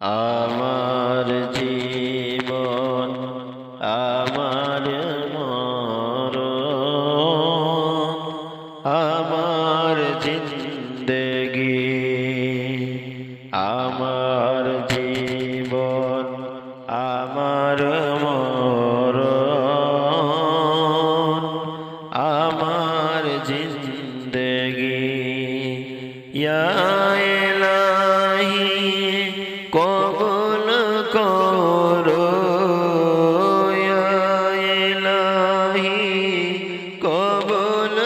আমার জীবন আমার মরণ আমার জিন্দগি আমার জীবন আমার মর আমার জিন্দগি। ইয়া কবুল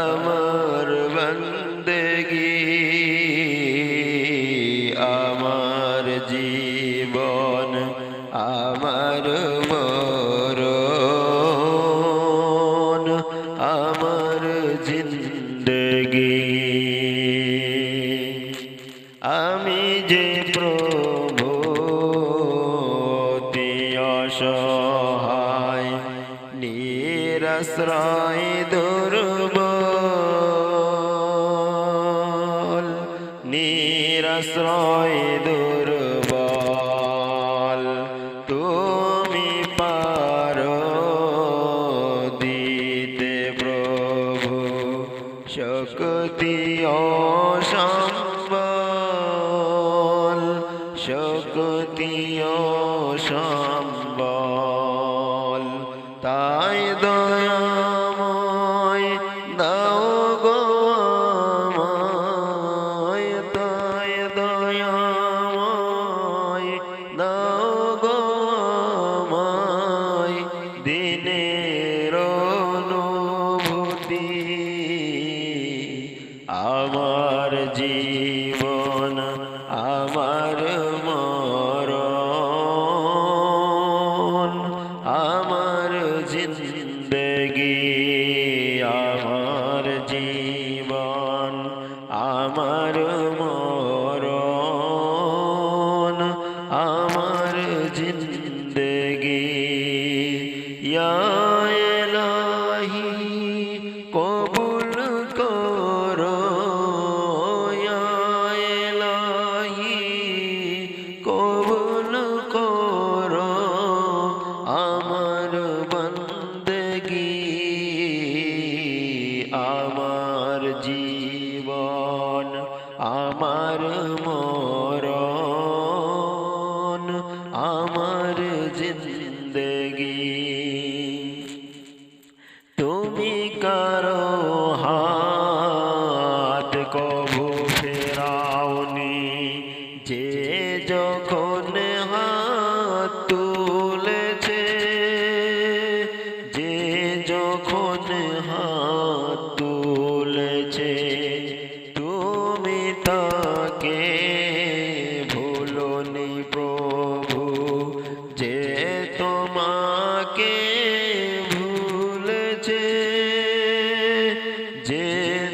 আমার বন্দগি আমার জীবন আমার নিরাশ্রয় দুর্বল নিরাশ্রয় দুর্বল তুমি পারো দিতে প্রভু শক্তি অসম্বল শক্তি অসম্বল। জীবন আমার মর আমার জিন্দগি আমার মরণ আমার জিন্দগি। তুমি কারও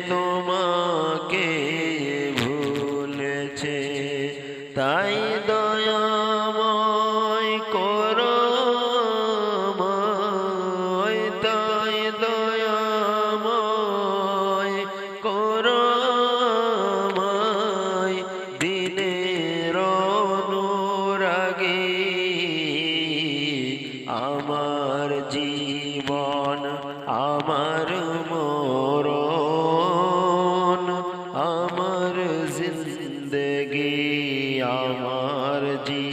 তোমাকে ভুলেছে তাই দয়াময় করো তাই দয়াময় করো দিনের অনুরাগী আমার জীবন আমার জিন্দগি আমার জীবন